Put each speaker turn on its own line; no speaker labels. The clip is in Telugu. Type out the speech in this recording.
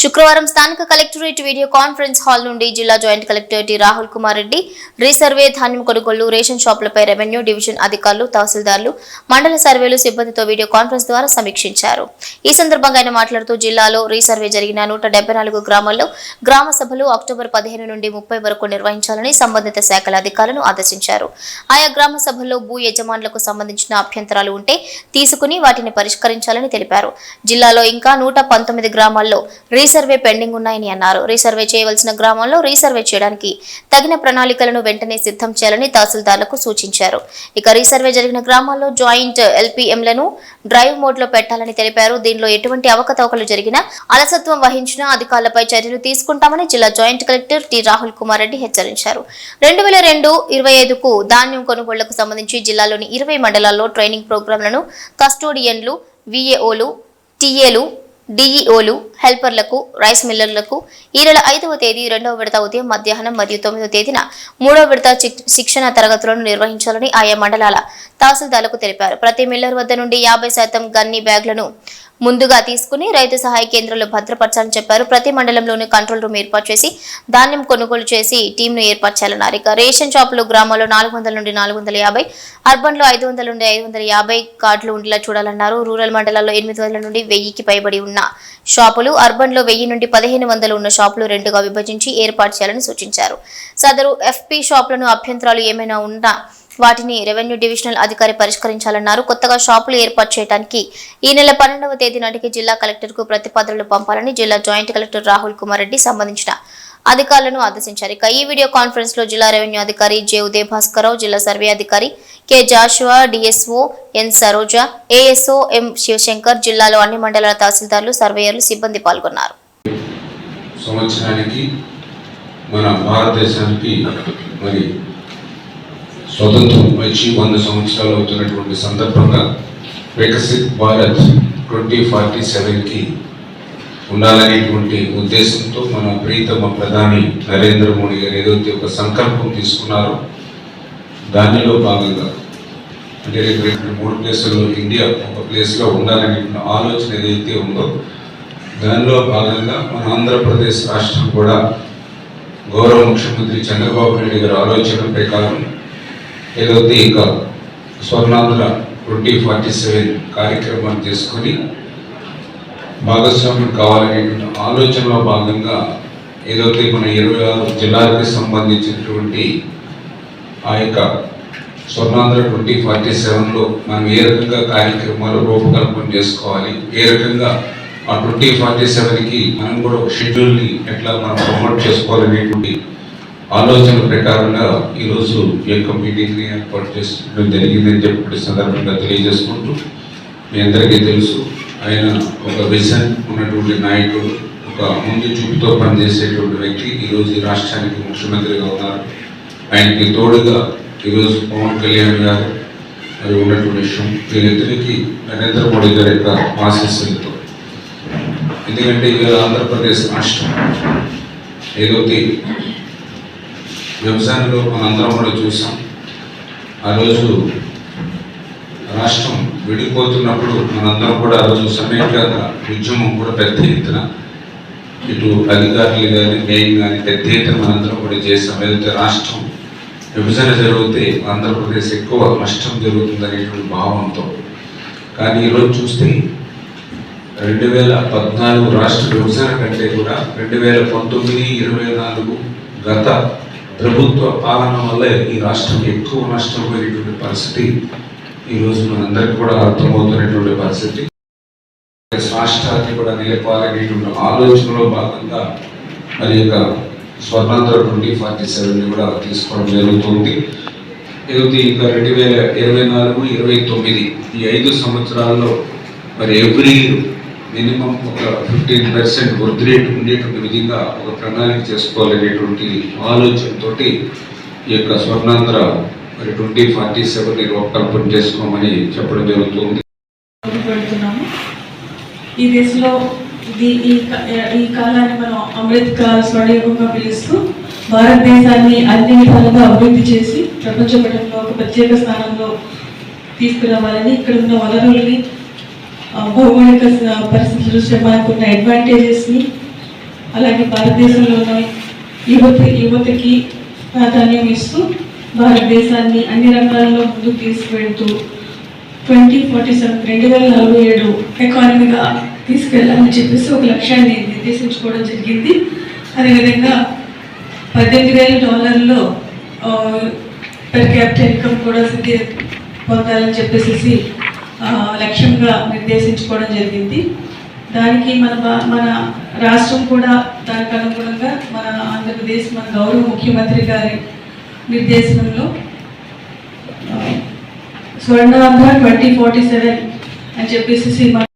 శుక్రవారం స్థానిక కలెక్టరేట్ వీడియో కాన్ఫరెన్స్ హాల్ నుండి జిల్లా joint collector T Rahul Kumar Reddy resurvey ధాన్యం కొనుగోళ్ళు రేషన్ షాపులపై రెవెన్యూ డివిజన్ అధికారులు తహసీల్దార్లు మండల సర్వేలు సిబ్బందితో వీడియో కాన్ఫరెన్స్ ద్వారా సమీక్షించారు. ఈ సందర్భంగా ఆయన మాట్లాడుతూ జిల్లాలో రీసర్వే జరిగిన నూట నాలుగు గ్రామాల్లో గ్రామ సభలు అక్టోబర్ పదిహేను నుండి ముప్పై వరకు నిర్వహించాలని సంబంధిత శాఖల అధికారులను ఆదేశించారు. ఆయా గ్రామ సభల్లో భూ యజమానులకు సంబంధించిన అభ్యంతరాలు ఉంటే తీసుకుని వాటిని పరిష్కరించాలని తెలిపారు. జిల్లాలో ఇంకా నూట పంతొమ్మిది గ్రామాల్లో రీసర్వే పెండింగ్ ఉన్నాయని అన్నారు. రీసర్వే చేయవలసిన గ్రామంలో రీసర్వే చేయడానికి తగిన ప్రణాళికలను వెంటనే సిద్ధం చేయాలని తహసీల్దార్లకు సూచించారు. ఇక రీసర్వే జరిగిన గ్రామాల్లో జాయింట్ ఎల్పీఎంలను డ్రైవ్ మోడ్లో పెట్టాలని తెలిపారు. దీనిలో ఎటువంటి అవకతవకలు జరిగినా అలసత్వం వహించిన అధికారులపై చర్యలు తీసుకుంటామని జిల్లా joint collector T Rahul Kumar Reddy హెచ్చరించారు. రెండు వేల రెండు ఇరవై ఐదుకు ధాన్యం కొనుగోళ్ళకు సంబంధించి జిల్లాలోని ఇరవై మండలాల్లో ట్రైనింగ్ ప్రోగ్రాంలను కస్టోడియన్లు విఏఓలు టీఏలు డిఈఓలు హెల్పర్లకు రైస్ మిల్లర్లకు ఈ నెల ఐదవ తేదీ రెండవ విడత ఉదయం మధ్యాహ్నం మరియు తొమ్మిదవ తేదీన మూడవ విడత శిక్షణ తరగతులను నిర్వహించాలని ఆయా మండలాల తహసీల్దార్లకు తెలిపారు. ప్రతి మిల్లర్ వద్ద నుండి యాభై శాతం గన్ని బ్యాగ్లను ముందుగా తీసుకుని రైతు సహాయ కేంద్రంలో భద్రపరచాలని చెప్పారు. ప్రతి మండలంలోనూ కంట్రోల్ రూమ్ ఏర్పాటు చేసి ధాన్యం కొనుగోలు చేసి టీంను ఏర్పరచాలన్నారు ఇక రేషన్ షాపులు గ్రామాల్లో నాలుగు వందల నుండి నాలుగు వందల యాభై అర్బన్లో ఐదు వందల నుండి ఐదు వందల యాభై కార్డులు ఉండేలా చూడాలన్నారు. రూరల్ మండలాల్లో ఎనిమిది వందల నుండి వెయ్యికి పైబడి ఉన్న షాపులు అర్బన్లో వెయ్యి నుండి పదిహేను వందలు ఉన్న షాపులు రెండుగా విభజించి ఏర్పాటు చేయాలని సూచించారు. సదరు ఎఫ్పి షాపులను అభ్యంతరాలు ఏమైనా ఉన్నా వాటిని రెవెన్యూ డివిజనల్ అధికారి పరిష్కరించాలన్నారు. కొత్తగా షాపులు ఏర్పాటు చేయడానికి ఈ నెల పన్నెండవ తేదీ నాటికి జిల్లా కలెక్టర్కు ప్రతిపాదనలు పంపాలని జిల్లా జాయింట్ కలెక్టర్ రాహుల్ కుమార్ రెడ్డి సంబంధించిన అధికారులను ఆదేశించారు. ఇక ఈ వీడియో కాన్ఫరెన్స్లో జిల్లా రెవెన్యూ అధికారి జే ఉదయ భాస్కరరావు జిల్లా సర్వే అధికారి K Joshua DSO N Saroja ASO M Shivashankar జిల్లాలో అన్ని మండలాల తహసీల్దారులు సర్వేయర్లు సిబ్బంది పాల్గొన్నారు.
సంవత్సరానికి మన భారతదేశానికి మరి స్వతంత్రం వచ్చి వంద సంవత్సరాలు అవుతున్నటువంటి సందర్భంగా వికసిత్ భారత్ ట్వంటీ ఫార్టీ సెవెన్కి ఉండాలనేటువంటి ఉద్దేశంతో మన ప్రీతమ ప్రధాని నరేంద్ర మోడీ గారు ఏదైతే ఒక సంకల్పం తీసుకున్నారో దానిలో భాగంగా అంటే రేపు మూడు ప్లేసుల్లో ఇండియా ఒక ప్లేస్లో ఉండాలనే ఆలోచన ఏదైతే ఉందో దానిలో భాగంగా మన ఆంధ్రప్రదేశ్ రాష్ట్రం కూడా గౌరవ ముఖ్యమంత్రి చంద్రబాబు నాయుడు గారి ఆలోచన ప్రకారం ఏదైతే ఇక స్వర్ణాంధ్ర ట్వంటీ ఫార్టీ సెవెన్ కార్యక్రమాన్ని తీసుకొని భాగస్వామ్యం కావాలనేటువంటి ఆలోచనలో భాగంగా ఏదైతే మన ఇరవై ఆరు జిల్లాలకు సంబంధించినటువంటి ఆ యొక్క స్వర్ణాంధ్ర ట్వంటీ ఫార్టీ సెవెన్లో మనం ఏ రకంగా కార్యక్రమాలు రూపకల్పన చేసుకోవాలి? ఏ రకంగా ఆ ట్వంటీ ఫార్టీ సెవెన్కి మనం కూడా ఒక షెడ్యూల్ని ఎట్లా మనం ప్రమోట్ చేసుకోవాలనేటువంటి ఆలోచన ప్రకారంగా ఈరోజు ఈ యొక్క మీటింగ్ని ఏర్పాటు చేసుకోవడం జరిగిందని చెప్పి సందర్భంగా తెలియజేసుకుంటూ మీ అందరికీ తెలుసు ఆయన ఒక విజన్ ఉన్నటువంటి నాయకుడు ఒక ముందు చూపుతో పనిచేసేటువంటి వ్యక్తి. ఈరోజు ఈ రాష్ట్రానికి ముఖ్యమంత్రిగా ఉన్నారు. ఆయనకి తోడుగా ఈరోజు పవన్ కళ్యాణ్ గారు మరి ఉన్నటువంటి విషయం వీరిద్దరికి నరేంద్ర మోడీ గారి యొక్క ఆశీస్సులతో. ఎందుకంటే ఇవాళ ఆంధ్రప్రదేశ్ రాష్ట్రం ఏదైతే వ్యవసాయంలో మనందరం కూడా చూసాం. ఆ రోజు రాష్ట్రం విడిపోతున్నప్పుడు మనందరం కూడా ఆ రోజు సమైక్యత ఉద్యమం కూడా పెద్ద ఎత్తున ఇటు అధికారులు కానీ మేము కానీ పెద్ద ఎత్తున మనందరం కూడా చేసాం. ఏదైతే రాష్ట్రం విభజన జరిగితే ఆంధ్రప్రదేశ్ ఎక్కువ నష్టం జరుగుతుందనేటువంటి భావంతో. కానీ ఈరోజు చూస్తే రెండు వేల పద్నాలుగు రాష్ట్ర విభజన కంటే కూడా రెండు వేల పంతొమ్మిది ఇరవై నాలుగు గత ప్రభుత్వ పాలన వల్ల ఈ రాష్ట్రం ఎక్కువ నష్టపోయేటువంటి పరిస్థితి. ఈరోజు మనందరికీ కూడా అర్థమవుతున్నటువంటి పరిస్థితి. రాష్ట్రాన్ని కూడా నిలపాలనేటువంటి ఆలోచనలో భాగంగా మరి యొక్క స్వర్ణాంధ్ర ట్వంటీ ఫార్టీ సెవెన్ని కూడా తీసుకోవడం జరుగుతుంది. ఇది ఇంకా రెండు వేల ఇరవై నాలుగు ఇరవై తొమ్మిది ఈ ఐదు సంవత్సరాల్లో మరి ఎవ్రీ మినిమం ఒక ఫిఫ్టీన్ పర్సెంట్ వృద్ధి రేటు ఉండేటువంటి విధంగా ఒక ప్రణాళిక చేసుకోవాలనేటువంటి ఆలోచనతో ఈ యొక్క స్వర్ణాంధ్ర మరి ట్వంటీ ఫార్టీ సెవెన్ రూపకల్పన చేసుకోమని చెప్పడం జరుగుతుంది.
పెడుతున్నాము ఈ దేశంలో ఇది ఈ ఈ కాలాన్ని మనం అమృత్ కాల స్వర్ణయుగంగా పిలుస్తూ భారతదేశాన్ని అన్ని విధాలుగా అభివృద్ధి చేసి ప్రపంచ పటంలో ఒక ప్రత్యేక స్థానంలో తీసుకురావాలని ఇక్కడ ఉన్న వనరుల్ని భౌగోళిక పరిస్థితుల దృష్ట్యా మనకున్న అడ్వాంటేజెస్ని అలాగే భారతదేశంలోని యువత యువతకి ప్రాధాన్యం ఇస్తూ భారతదేశాన్ని అన్ని రంగాల్లో ముందుకు తీసుకువెళ్తూ ట్వంటీ ఫార్టీ సెవెన్ రెండు వేల నలభై ఏడు ఎకానమీగా తీసుకెళ్ళాలని చెప్పేసి ఒక లక్ష్యాన్ని నిర్దేశించుకోవడం జరిగింది. అదేవిధంగా పద్దెనిమిది వేల డాలర్లో పెర్ క్యాపిటల్ ఇన్కమ్ కూడా సిద్ధి పొందాలని చెప్పేసి లక్ష్యంగా నిర్దేశించుకోవడం జరిగింది. దానికి మన బా- మన రాష్ట్రం కూడా దానికి అనుగుణంగా మన ఆంధ్రప్రదేశ్ మన గౌరవ ముఖ్యమంత్రి గారి నిర్దేశంలో ఆ, స్వర్ణాంధ్ర ట్వంటీ ఫార్టీ సెవెన్ అని చెప్పేసి